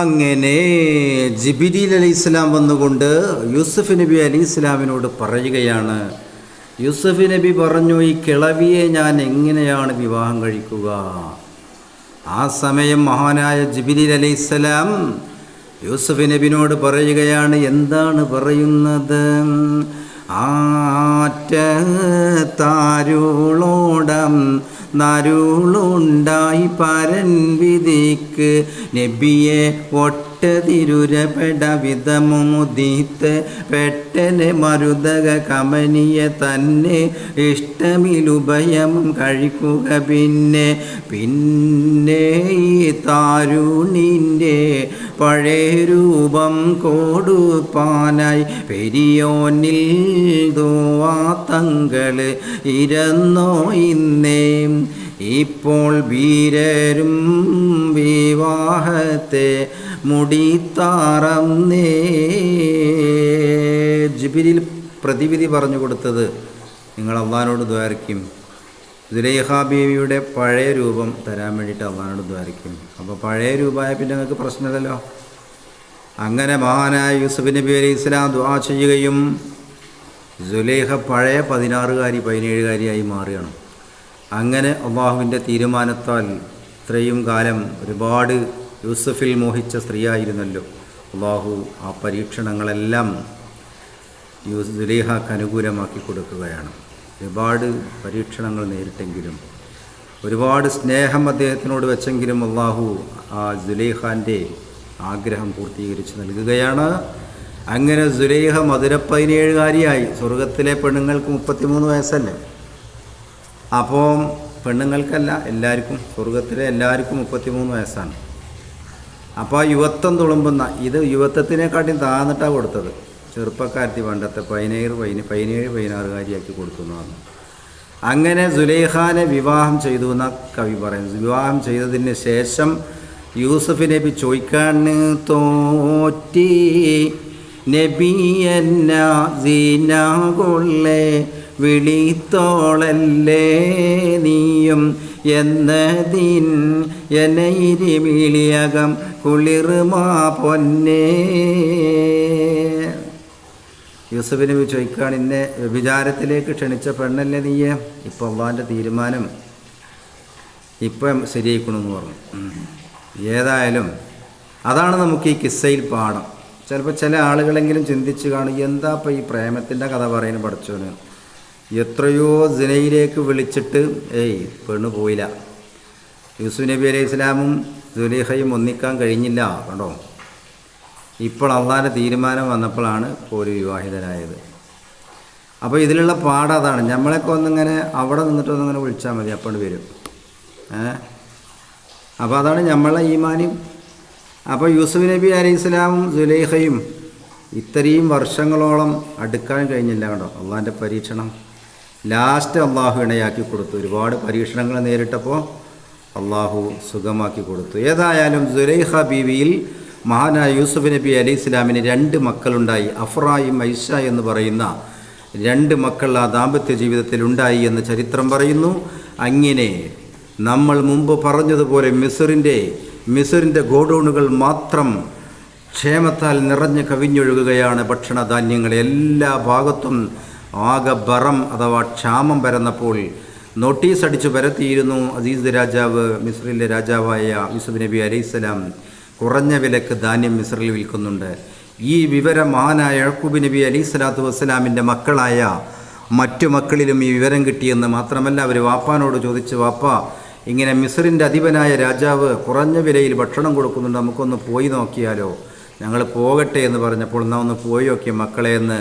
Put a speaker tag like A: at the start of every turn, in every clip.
A: അങ്ങനെ ജിബിരിൽ അലി ഇസ്ലാം വന്നുകൊണ്ട് യൂസുഫ് നബി അലി ഇസ്ലാമിനോട് പറയുകയാണ് യൂസുഫ് നബി പറഞ്ഞു ഈ കിളവിയെ ഞാൻ എങ്ങനെയാണ് വിവാഹം കഴിക്കുക? ആ സമയം മഹാനായ ജിബിലി അലി ഇസ്ലാം യൂസുഫ് നബിനോട് പറയുകയാണ് എന്താണ് പറയുന്നത്? ആറ്റത്താരുളോടം നരുളുണ്ടായി പരൻ വിധിക്ക് നബിയെ ഒട്ടതിരുരപെട വിധമുദിത്ത് പെട്ടനെ മരുതക കമനിയ തന്നെ ഇഷ്ടമിലുഭയം കഴിക്കുക പിന്നെ പിന്നെ ഈ താരുണിന്റെ പഴയ രൂപം കൊടുപ്പാനായി പെരിയോനിൽ ദുവാത്തങ്ങൾ ഇരന്നോ ഇന്നേ. ഇപ്പോൾ വീരരും വിവാഹത്തെ മുടിത്താറന്നേ ജിബിരിൽ പ്രതിവിധി പറഞ്ഞു കൊടുത്തത് നിങ്ങൾ അള്ളഹാനോട് ദ്വാരക്കും സുലൈഹ ബീവിയുടെ പഴയ രൂപം തരാൻ വേണ്ടിയിട്ട് അള്ളഹാനോട് ദ്വാരിക്കും. അപ്പോൾ പഴയ രൂപമായ പിന്നെ നിങ്ങൾക്ക് പ്രശ്നമില്ലല്ലോ? അങ്ങനെ മഹാനായ യൂസുഫ് നബി അലൈഹി ഇസ്ലാം ദുആ ചെയ്യുകയും സുലൈഹ പഴയ പതിനാറുകാരി പതിനേഴുകാരിയായി മാറുകയാണ്. അങ്ങനെ അള്ളാഹുവിന്റെ തീരുമാനത്താൽ ഇത്രയും കാലം ഒരുപാട് യൂസഫിൽ മോഹിച്ച സ്ത്രീയായിരുന്നല്ലോ. അള്ളാഹു ആ പരീക്ഷണങ്ങളെല്ലാം യൂസ് സുലേഖക്ക് അനുകൂലമാക്കി കൊടുക്കുകയാണ്. ഒരുപാട് പരീക്ഷണങ്ങൾ നേരിട്ടെങ്കിലും ഒരുപാട് സ്നേഹം അദ്ദേഹത്തിനോട് വെച്ചെങ്കിലും അള്ളാഹു ആ ജുലൈഖാന്റെ ആഗ്രഹം പൂർത്തീകരിച്ച് നൽകുകയാണ്. അങ്ങനെ ജുലൈഹ മധുര പതിനേഴുകാരിയായി. സ്വർഗത്തിലെ പെണ്ണുങ്ങൾക്ക് മുപ്പത്തിമൂന്ന് വയസ്സല്ലേ? അപ്പോൾ പെണ്ണുങ്ങൾക്കല്ല എല്ലാവർക്കും സ്വർഗത്തിലെ എല്ലാവർക്കും മുപ്പത്തിമൂന്ന് വയസ്സാണ്. അപ്പോൾ ആ യുവത്വം തുളുമ്പുന്ന ഇത് യുവത്വത്തിനെക്കാട്ടിയും താന്നിട്ടാണ് കൊടുത്തത്. ചെറുപ്പക്കാരത്തി പണ്ടത്തെ പതിനേഴ് പതിന പതിനേഴ് പതിനാറുകാരിയാക്കി കൊടുത്തു എന്നാണ് അങ്ങനെ സുലൈഖാനെ വിവാഹം ചെയ്തു എന്ന കവി പറയുന്നു. വിവാഹം ചെയ്തതിന് ശേഷം യൂസഫ് നബി ചോദിക്കാൻ തോറ്റി നബി എന്ന സീനാകൊള്ളേ വിളിത്തോളല്ലേ നീയും എന്നതിൻ എനയിരി വിളിയകം കുളിർമാ പൊന്നേ. യൂസഫ് നബി ചോദിക്കുകയാണ് ഇന്നെ വ്യഭിചാരത്തിലേക്ക് ക്ഷണിച്ച പെണ്ണല്ലേ നീയെ? ഇപ്പോൾ അള്ളാന്റെ തീരുമാനം ഇപ്പം ശരിയായിക്കണമെന്ന് പറഞ്ഞു. ഏതായാലും അതാണ് നമുക്ക് ഈ കിസ്സയിൽ പാഠം. ചിലപ്പോൾ ചില ആളുകളെങ്കിലും ചിന്തിച്ച് കാണും എന്താ ഇപ്പം ഈ പ്രേമത്തിന്റെ കഥ പറയുന്നത് പഠിച്ചോന് എത്രയോ സിനയിലേക്ക് വിളിച്ചിട്ട് ഏയ് പെണ്ണ് പോയില്ല. യൂസുഫ് നബി അലൈഹി ഇസ്ലാമും സുലേഖയും ഒന്നിക്കാൻ കഴിഞ്ഞില്ല. കണ്ടോ? ഇപ്പോൾ അള്ളാന്റെ തീരുമാനം വന്നപ്പോഴാണ് ഒരു വിവാഹിതരായത്. അപ്പോൾ ഇതിലുള്ള പാഠം അതാണ്. നമ്മളൊക്കെ ഒന്നിങ്ങനെ അവിടെ നിന്നിട്ട് ഒന്നിങ്ങനെ വിളിച്ചാൽ മതി അപ്പോൾ വരും. അപ്പോൾ അതാണ് നമ്മളെ ഈമാനിയും അപ്പോൾ യൂസുഫ് നബി അലൈഹി ഇസ്ലാമും സുലൈഖയും ഇത്രയും വർഷങ്ങളോളം അടുക്കാൻ കഴിഞ്ഞില്ല കണ്ടോ? അള്ളാഹിന്റെ പരീക്ഷണം ലാസ്റ്റ് അള്ളാഹു ഇണയാക്കി കൊടുത്തു. ഒരുപാട് പരീക്ഷണങ്ങൾ നേരിട്ടപ്പോൾ അള്ളാഹു സുഖമാക്കി കൊടുത്തു. ഏതായാലും സുലൈഹ ബീവിയിൽ മഹാനായ യൂസുഫ് നബി അലി ഇസ്ലാമിന് രണ്ട് മക്കളുണ്ടായി. അഫ്രായും ഐഷ എന്ന് പറയുന്ന രണ്ട് മക്കൾ ആ ദാമ്പത്യ ജീവിതത്തിൽ ഉണ്ടായി എന്ന് ചരിത്രം പറയുന്നു. അങ്ങനെ നമ്മൾ മുമ്പ് പറഞ്ഞതുപോലെ മിസറിന്റെ മിസറിന്റെ ഗോഡൗണുകൾ മാത്രം ക്ഷേമത്താൽ നിറഞ്ഞു കവിഞ്ഞൊഴുകുകയാണ് ഭക്ഷണധാന്യങ്ങൾ. എല്ലാ ഭാഗത്തും ആകെ ബറം അഥവാ ക്ഷാമം പരന്നപ്പോൾ നോട്ടീസ് അടിച്ചു പരത്തിയിരുന്നു അസീസ് രാജാവ് മിസ്രിലെ രാജാവായ യൂസുഫ് നബി അലൈഹിസ്സലാം കുറഞ്ഞ വിലക്ക് ധാന്യം മിസ്രയിൽ വിൽക്കുന്നുണ്ട്. ഈ വിവരം മഹാനായ യഴക്കൂബ് നബി അലി സ്വലാത്തു വസ്സലാമിന്റെ മക്കളായ മറ്റു മക്കളിലും ഈ വിവരം കിട്ടിയെന്ന് മാത്രമല്ല അവർ വാപ്പാനോട് ചോദിച്ച് വാപ്പ ഇങ്ങനെ മിസ്രിന്റെ അധിപനായ രാജാവ് കുറഞ്ഞ വിലയിൽ ഭക്ഷണം കൊടുക്കുന്നുണ്ട് നമുക്കൊന്ന് പോയി നോക്കിയാലോ? ഞങ്ങൾ പോകട്ടെ എന്ന് പറഞ്ഞപ്പോൾ നാം ഒന്ന് പോയി നോക്കിയ മക്കളെ എന്ന്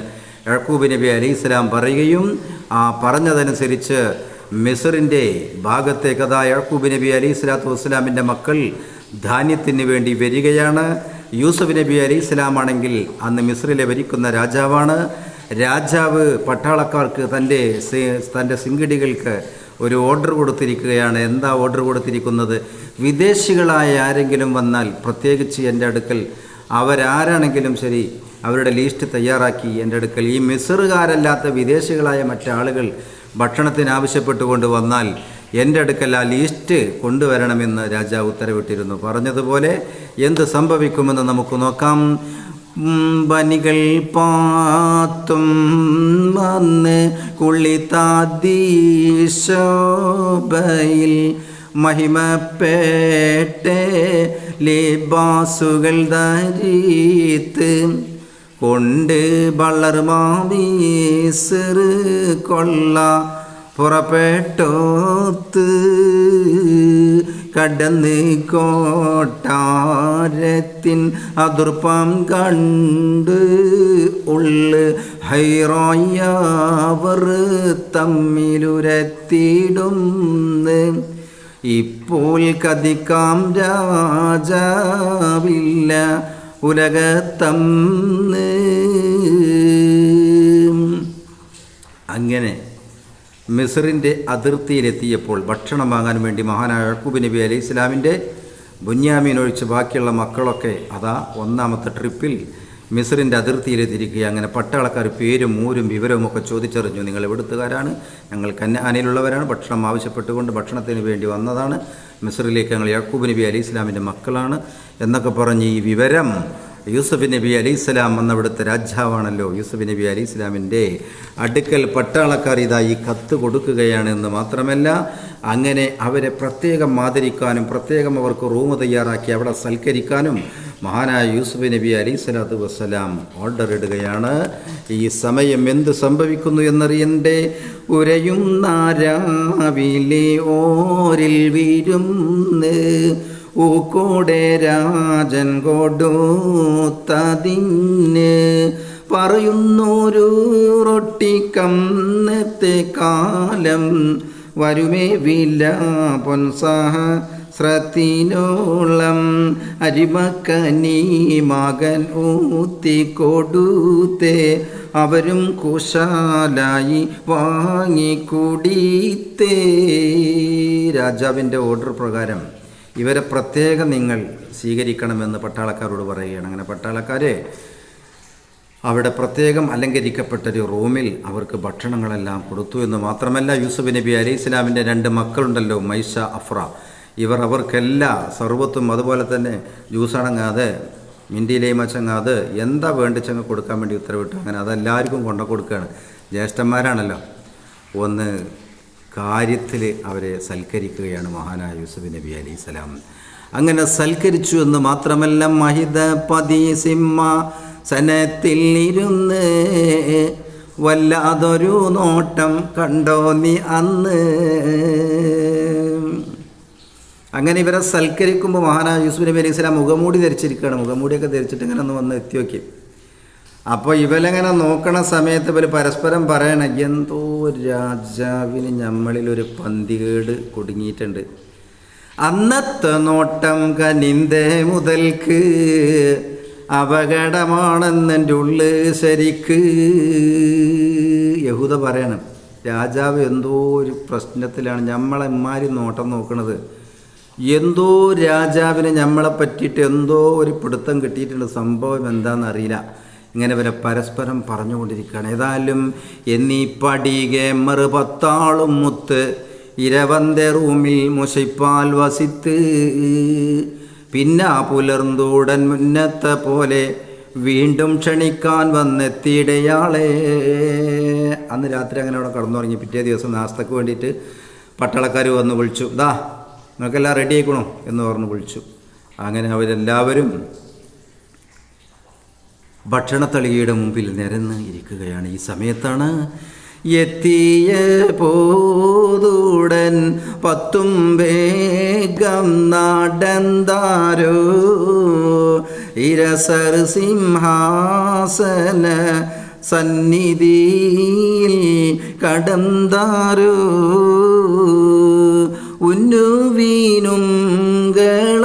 A: യഴക്കൂബ് നബി അലി ഇസ്ലാം പറയുകയും ആ പറഞ്ഞതനുസരിച്ച് മിസറിന്റെ ഭാഗത്തേക്ക് അതാ യഴക്കൂബ് നബി അലി സ്വലാത്തു വസ്സലാമിന്റെ മക്കൾ ധാന്യത്തിന് വേണ്ടി വരികയാണ്. യൂസഫ് നബി അലി ഇസ്ലാമാണെങ്കിൽ അന്ന് മിസ്രിലെ ഭരിക്കുന്ന രാജാവാണ്. രാജാവ് പട്ടാളക്കാർക്ക് തന്റെ തന്റെ സിംഗടികൾക്ക് ഒരു ഓർഡർ കൊടുത്തിരിക്കുകയാണ്. എന്താ ഓർഡർ കൊടുത്തിരിക്കുന്നത്? വിദേശികളായ ആരെങ്കിലും വന്നാൽ പ്രത്യേകിച്ച് എന്റെ അടുക്കൽ അവരാരാണെങ്കിലും ശരി അവരുടെ ലിസ്റ്റ് തയ്യാറാക്കി എന്റെ അടുക്കൽ. ഈ മിസറുകാരല്ലാത്ത വിദേശികളായ മറ്റാളുകൾ ഭക്ഷണത്തിന് ആവശ്യപ്പെട്ടുകൊണ്ട് വന്നാൽ എന്റെ അടുക്കൽ ആ ലീസ്റ്റ് കൊണ്ടുവരണമെന്ന് രാജാവ് ഉത്തരവിട്ടിരുന്നു. പറഞ്ഞതുപോലെ എന്ത് സംഭവിക്കുമെന്ന് നമുക്ക് നോക്കാം. ബനികൾ പാത്തും വന്ന് കുളിത്താദീശോബയിൽ മഹിമപ്പേട്ടെ ലേബാസുകൾ ധരീത്ത് കൊണ്ട് വളർമാവീസറ് കൊള്ള പുറപ്പെട്ടോത്ത് കടന്ന് കോട്ടാരത്തിൻ അതിർപ്പം കണ്ട് ഉള്ള് ഹൈറോയവർ തമ്മിലുരത്തിയിടുന്ന്. ഇപ്പോൾ കതിക്കാം രാജാവില്ല ഉലകത്തന്ന് അങ്ങനെ മിസറിന്റെ അതിർത്തിയിലെത്തിയപ്പോൾ ഭക്ഷണം വാങ്ങാൻ വേണ്ടി മഹാനായ യഹൂബ് നബി അലൈഹി ഇസ്ലാമിന്റെ ബുന്യാമീൻ ഒഴിച്ച് ബാക്കിയുള്ള മക്കളൊക്കെ അതാ ഒന്നാമത്തെ ട്രിപ്പിൽ മിസറിന്റെ അതിർത്തിയിലെത്തിയിരിക്കുക അങ്ങനെ പട്ടാളക്കാർ പേരും ഊരും വിവരവും ഒക്കെ ചോദിച്ചറിഞ്ഞു. നിങ്ങൾ എവിടുത്തുകാരാണ് ഞങ്ങൾ കന്നാനയിലുള്ളവരാണ്. ഭക്ഷണം ആവശ്യപ്പെട്ടുകൊണ്ട് ഭക്ഷണത്തിന് വേണ്ടി വന്നതാണ്. മിസറിലേക്ക് ഞങ്ങൾ യാക്കൂബ് നബി അലി ഇസ്ലാമിന്റെ മക്കളാണ് എന്നൊക്കെ പറഞ്ഞ് ഈ വിവരം യൂസഫ് നബി അലി ഇസ്ലാം എന്നവിടുത്തെ രാജാവാണല്ലോ യൂസഫ് നബി അലി ഇസ്ലാമിന്റെ അടുക്കൽ പട്ടാളക്കാർ ഇതായി ഈ കത്ത് കൊടുക്കുകയാണെന്ന് മാത്രമല്ല അങ്ങനെ അവരെ പ്രത്യേകം ആദരിക്കാനും പ്രത്യേകം അവർക്ക് റൂം തയ്യാറാക്കി അവിടെ സൽക്കരിക്കാനും മഹാനായ യൂസുഫ് നബി അലി സ്വലാത്തു വസ്സലാം ഓർഡർ ഇടുകയാണ്. ഈ സമയം എന്ത് സംഭവിക്കുന്നു എന്നറിയണ്ടേ? ഉരയും നാരാവിലെ ഓരിൽ വീരുന്ന് ഊക്കോടെ രാജൻ കൊടുത്തതിന് പറയുന്നൊരു റൊട്ടിക്കന്നത്തെ കാലം വരുമേ വില പൊൻസാഹ ശ്രത്തിനോളം അരിമക്കനി മകൻ ഊത്തി കൊടുത്തേ അവരും കുശാലായി വാങ്ങിക്കൂടിത്തേ. രാജാവിന്റെ ഓർഡർ പ്രകാരം ഇവരെ പ്രത്യേകം നിങ്ങൾ സ്വീകരിക്കണമെന്ന് പട്ടാളക്കാരോട് പറയുകയാണ്. അങ്ങനെ പട്ടാളക്കാരെ അവിടെ പ്രത്യേകം അലങ്കരിക്കപ്പെട്ടൊരു റൂമിൽ അവർക്ക് ഭക്ഷണങ്ങളെല്ലാം കൊടുത്തു എന്ന് മാത്രമല്ല യൂസുഫ് നബി അലി ഇസ്ലാമിന്റെ രണ്ട് മക്കളുണ്ടല്ലോ മൈഷ അഫ്ര. ഇവർ അവർക്കെല്ലാ സർവത്തും അതുപോലെ തന്നെ ജ്യൂസ് അടങ്ങാതെ മിൻഡിയിലെയും അച്ചങ്ങാതെ എന്താ വേണ്ടിച്ചങ്ങ് കൊടുക്കാൻ വേണ്ടി ഉത്തരവിട്ടു? അങ്ങനെ അതെല്ലാവർക്കും കൊണ്ടു കൊടുക്കുകയാണ്. ജ്യേഷ്ഠന്മാരാണല്ലോ. ഒന്ന് കാര്യത്തിൽ അവരെ സൽക്കരിക്കുകയാണ് മഹാനായ യൂസുഫ് നബി അലൈഹി സ്വലാം. അങ്ങനെ സൽക്കരിച്ചു എന്ന് മാത്രമല്ല മഹിത പതി സിംഹ സനത്തിൽ ഇരുന്ന് വല്ലാതൊരു നോട്ടം കണ്ടോ നീ അന്ന്? അങ്ങനെ ഇവരെ സൽക്കരിക്കുമ്പോൾ മഹാനായ യൂസുഫ് നബി അലൈഹി സ്വലാം മുഖമൂടി ധരിച്ചിരിക്കുകയാണ്. മുഖമൂടിയൊക്കെ ധരിച്ചിട്ട് ഇങ്ങനെ ഒന്ന് വന്ന് എത്തി നോക്കി അപ്പോൾ ഇവലങ്ങനെ നോക്കണ സമയത്ത് ഇവർ പരസ്പരം പറയണ എന്തോ രാജാവിന് നമ്മളിലൊരു പന്തികേട് കുടുങ്ങിയിട്ടുണ്ട് അന്നത്തെ നോട്ടം കനിന്തേ മുതൽക്ക് അപകടമാണെന്നെന്റെ ഉള്ളു ശരിക്ക്. യഹൂദ പറയണം രാജാവ് എന്തോ ഒരു പ്രശ്നത്തിലാണ് നമ്മളെമ്മാരി നോട്ടം നോക്കണത്. എന്തോ രാജാവിന് നമ്മളെ പറ്റിയിട്ട് എന്തോ ഒരു പിടുത്തം കിട്ടിയിട്ടുണ്ട്. സംഭവം എന്താണെന്നറിയില്ല ഇങ്ങനെ വരെ പരസ്പരം പറഞ്ഞുകൊണ്ടിരിക്കുകയാണ്. ഏതായാലും എന്നീ പടികെ മറുപത്താളും മുത്ത് ഇരവന്റെ റൂമിൽ മുശിപ്പാൽ വസിത്ത്. പിന്നെ പുലർന്തൂടൻ മുന്നത്തെ പോലെ വീണ്ടും ക്ഷണിക്കാൻ വന്നെത്തിയിടയാളെ. അന്ന് രാത്രി അങ്ങനെ അവിടെ കടന്നുറങ്ങി. പിറ്റേ ദിവസം നാസ്തക്ക് വേണ്ടിയിട്ട് പട്ടാളക്കാർ വന്ന് വിളിച്ചു. ദാ നിങ്ങൾക്കെല്ലാം റെഡി ആയിക്കണോ? എന്ന് പറഞ്ഞ് വിളിച്ചു. അങ്ങനെ അവരെല്ലാവരും ഭക്ഷണത്തളികയുടെ മുമ്പിൽ നിരന്ന് ഇരിക്കുകയാണ്. ഈ സമയത്താണ് എത്തിയ പോതുടൻ പത്തും വേഗം നടന്താരോ ഇരസർ സിംഹാസന സന്നിധിയിൽ കടന്താരോ ഉന്നുവീനും ഗള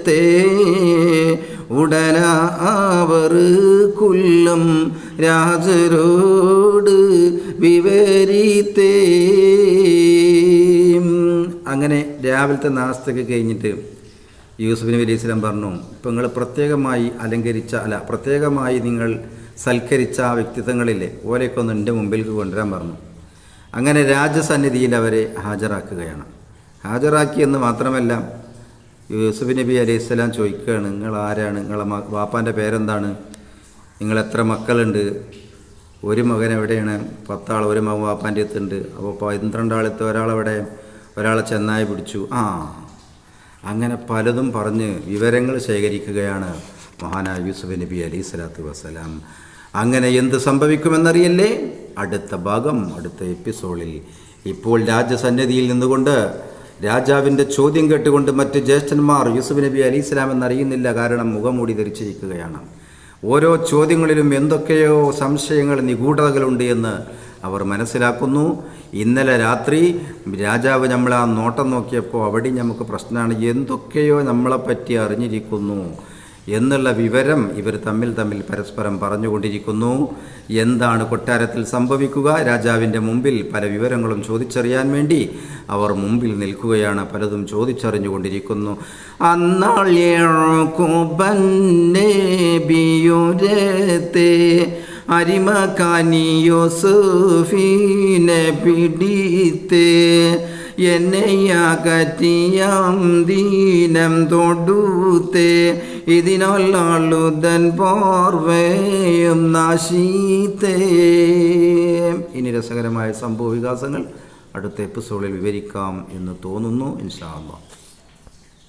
A: വിവരത്തെ ഉടന അവർ കുല്ലും രാജരോട് വിവരിത്തേ. അങ്ങനെ രാവിലത്തെ നാസ്തക്ക് കഴിഞ്ഞിട്ട് യൂസുഫ് നബി പറഞ്ഞു ഇപ്പം നിങ്ങൾ പ്രത്യേകമായി അലങ്കരിച്ച അല്ല പ്രത്യേകമായി നിങ്ങൾ സൽക്കരിച്ച ആ വ്യക്തിത്വങ്ങളില്ലേ ഓരൊക്കെ ഒന്ന് എന്റെ മുമ്പിലേക്ക് കൊണ്ടുവരാൻ പറഞ്ഞു. അങ്ങനെ രാജസന്നിധിയിൽ അവരെ ഹാജരാക്കുകയാണ്. ഹാജരാക്കി എന്ന് മാത്രമല്ല യൂസുഫ് നബി അലൈഹി സ്വലാം ചോദിക്കുകയാണ് നിങ്ങൾ ആരാണ്? നിങ്ങളെ വാപ്പാന്റെ പേരെന്താണ്? നിങ്ങൾ എത്ര മക്കളുണ്ട്? ഒരു മകൻ എവിടെയാണ്? പത്താൾ ഒരു മകൻ വാപ്പാന്റെ അടുത്തുണ്ട്. അപ്പോൾ പന്ത്രണ്ട് ആളെത്ത് ഒരാളെവിടെ ഒരാളെ ചെന്നായി പിടിച്ചു. ആ അങ്ങനെ പലതും പറഞ്ഞ് വിവരങ്ങൾ ശേഖരിക്കുകയാണ് മഹാനായ യൂസുഫ് നബി അലൈഹി സ്വലാത്തു വസ്സലാം. അങ്ങനെ എന്ത് സംഭവിക്കുമെന്നറിയല്ലേ? അടുത്ത ഭാഗം അടുത്ത എപ്പിസോഡിൽ. ഇപ്പോൾ രാജസന്നിധിയിൽ നിന്നുകൊണ്ട് രാജാവിന്റെ ചോദ്യം കേട്ടുകൊണ്ട് മറ്റ് ജ്യേഷ്ഠന്മാർ യൂസുഫ് നബി അലി ഇസ്ലാം എന്നറിയുന്നില്ല കാരണം മുഖംമൂടി ധരിച്ചിരിക്കുകയാണ്. ഓരോ ചോദ്യങ്ങളിലും എന്തൊക്കെയോ സംശയങ്ങൾ നിഗൂഢതകളുണ്ട് എന്ന് അവർ മനസ്സിലാക്കുന്നു. ഇന്നലെ രാത്രി രാജാവ് നമ്മൾ ആ നോട്ടം നോക്കിയപ്പോൾ അവിടെ നമുക്ക് പ്രശ്നമാണ്. എന്തൊക്കെയോ നമ്മളെപ്പറ്റി അറിഞ്ഞിരിക്കുന്നു. എന്നുള്ള വിവരം ഇവർ തമ്മിൽ തമ്മിൽ പരസ്പരം പറഞ്ഞുകൊണ്ടിരിക്കുന്നു. എന്താണ് കൊട്ടാരത്തിൽ സംഭവിക്കുക? രാജാവിന്റെ മുമ്പിൽ പല വിവരങ്ങളും ചോദിച്ചറിയാൻ വേണ്ടി അവർ മുമ്പിൽ നിൽക്കുകയാണ് പലതും ചോദിച്ചറിഞ്ഞുകൊണ്ടിരിക്കുന്നു. അന്നാളിയുരത്തെ അരിമക്കാനിയോസുഫീനെ പിടിത്തേ എന്നെയകറ്റിയാം ദീനം തൊടുത്തേ ഇതിനൊല്ലാളുതൻ പോർവേയും നാശീത്തേ. ഇനി രസകരമായ സംഭവ വികാസങ്ങൾ അടുത്ത എപ്പിസോഡിൽ വിവരിക്കാം എന്ന് തോന്നുന്നു ഇൻഷാ അള്ളാഹ്